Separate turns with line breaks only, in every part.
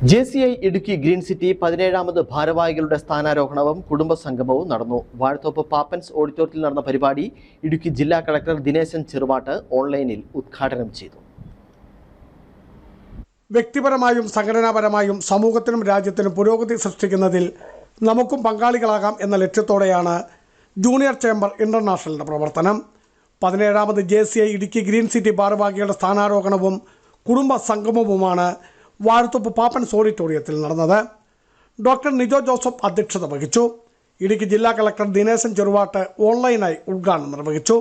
J C I Idukki green city പതിനേഴാമത് ഭാരവാഹികളുടെ സ്ഥാനാരോഹണവും കുടുംബസംഗമവും നടന്നു. വാഴത്തോപ്പ് പാപ്പൻസ് ഓഡിറ്റോറിയത്തിൽ നടന്ന പരിപാടി ഇടുക്കി ജില്ലാ കളക്ടർ ദിനേശൻ ചെറുവാട്ട് ഓൺലൈനിൽ ഉദ്ഘാടനം ചെയ്തു.
വ്യക്തിപരമായും സംഘടനാപരമായും സമൂഹത്തിനും രാജ്യത്തിനും പുരോഗതി സൃഷ്ടിക്കുന്നതിൽ നമുക്കും പങ്കാളികളാകാം എന്ന ലക്ഷ്യത്തോടെയാണ് ജൂനിയർ ചേംബർ ഇന്റർനാഷണലിന്റെ പ്രവർത്തനം. പതിനേഴാമത് J C I Idukki green city ഭാരവാഹികളുടെ സ്ഥാനാരോഹണവും കുടുംബ സംഗമവുമാണ് വാഴത്തുപ്പ് പാപ്പൻ ഓഡിറ്റോറിയത്തിൽ നടന്നത്. ഡോക്ടർ നിജോ ജോസഫ് അധ്യക്ഷത വഹിച്ചു. ഇടുക്കി ജില്ലാ കളക്ടർ ദിനേശൻ ചെറുവാട്ട് ഓൺലൈനായി ഉദ്ഘാടനം നിർവഹിച്ചു.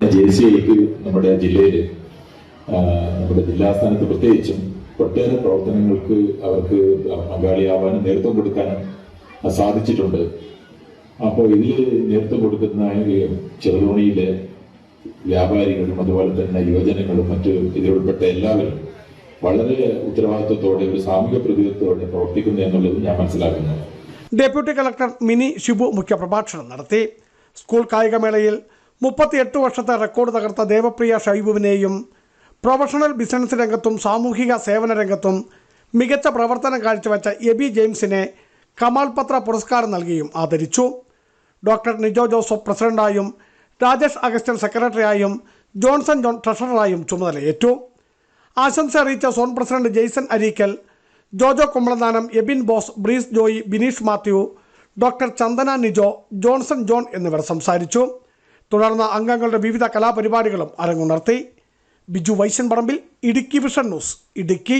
ജെ സി നമ്മുടെ ജില്ലയിൽ നമ്മുടെ ജില്ലാസ്ഥാനത്ത് പ്രത്യേകിച്ചും ഒട്ടേറെ പ്രവർത്തനങ്ങൾക്ക് അവർക്ക് പങ്കാളിയാവാനും നേതൃത്വം കൊടുക്കാനും സാധിച്ചിട്ടുണ്ട്. അപ്പോൾ ഇതിൽ നേതൃത്വം കൊടുക്കുന്ന ചെറുതോണിയിലെ വ്യാപാരികളും അതുപോലെ തന്നെ യുവജനങ്ങളും മറ്റ് ഇതിലുൾപ്പെട്ട എല്ലാവരും വളരെ ഉത്തരവാദിത്വത്തോടെ ഒരു സാമൂഹിക പ്രതിബദ്ധത്തോടെ പ്രവർത്തിക്കുന്നു എന്നുള്ളത് ഞാൻ മനസ്സിലാക്കുന്നു.
ഡെപ്യൂട്ടി കളക്ടർ മിനി ഷിബു മുഖ്യപ്രഭാഷണം നടത്തി. സ്കൂൾ കായികമേളയിൽ മുപ്പത്തിയെട്ട് വർഷത്തെ റെക്കോർഡ് തകർത്ത ദേവപ്രിയ ഷൈബുവിനെയും പ്രൊഫഷണൽ ബിസിനസ് രംഗത്തും സാമൂഹിക സേവന രംഗത്തും മികച്ച പ്രവർത്തനം കാഴ്ചവെച്ച എബി ജെയിംസിനെ കമാൽ പത്ര പുരസ്കാരം നൽകിയും ആദരിച്ചു. ഡോക്ടർ നിജോ ജോസഫ് പ്രസിഡന്റായും രാജേഷ് അഗസ്റ്റൻ സെക്രട്ടറിയായും ജോൺസൺ ജോൺ ട്രഷററായും ചുമതലയേറ്റു. ആശംസ അറിയിച്ച zone president Jaison Areekkal Jojo Kumbalananam Ebin Bose Breeze Joy Bineesh Mathew doctor Chandana Nijo Johnson John എന്നിവർ സംസാരിച്ചു. തുടർന്ന് അംഗങ്ങളുടെ വിവിധ കലാപരിപാടികളും അരങ്ങുണർത്തി ബിജു വൈശൻ പറമ്പിൽ ഇടുക്കി വിഷൻ ന്യൂസ് ഇടുക്കി.